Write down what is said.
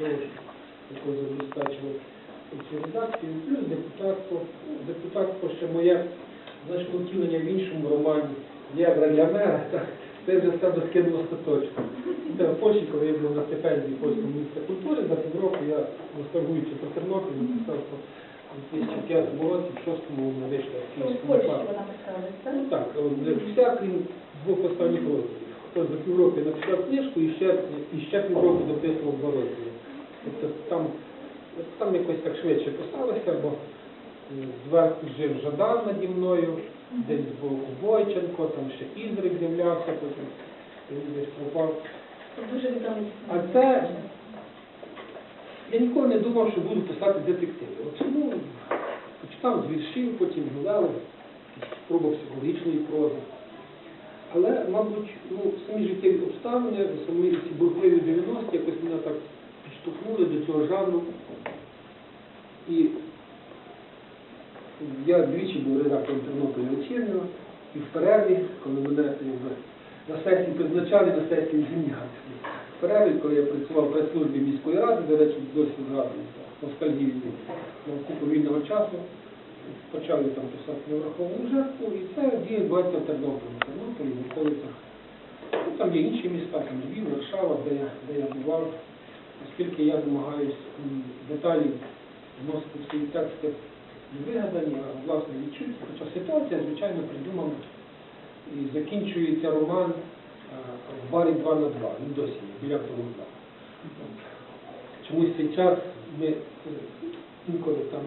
того, якого забезпечило цю редакцію, плюс депутатство. Ну, Депутатство ще моє значно втілення в іншому романі Євро для мера. Це вже себе скинуло остаточно. Це в Польщі, коли я був на стипендії польського міністра культури, за півроку я, ностальгуючи про Тернопіль, написав, що у 2005 році, в 6-му вона вийшла в Київському Польщі парку. вона писала, Ну так? от, вся крім двох останніх розділів. Хто за півроку написав книжку і ще, і ще півроку дописував два. Тобто там, там якось так швидше писалося, бо зверху жив Жадан наді мною, десь збоку Бойченко, там ще Ізрик з'являвся, потім десь пропав. А це я ніколи не думав, що буду писати детективи. От чому почитав з віршів, потім якісь спроба психологічної прози. Але, мабуть, ну, самі життєві обставини, самі ці бурхливі 90-ті якось мене так підштовхнули до цього жанру. І я двічі був редактором Тернополя вечірнього, і в перерві, коли мене на сесії призначали, на сесії звільняли. В перерві, коли я працював в прес-службі міської ради, до речі, досі згадується, ностальгію купу вільного часу, почали там писати невраховану жертву, і це діє багато в В Тернополі. Ну, там є інші міста, там Львів, Варшава, де де я бував, оскільки я намагаюсь м, деталі вносити в свої тексти не вигадані, а власне відчуття. Хоча ситуація, звичайно, придумана. І закінчується роман в барі 2 на 2, він досі є, біля 2. Чомусь цей час ми е, інколи там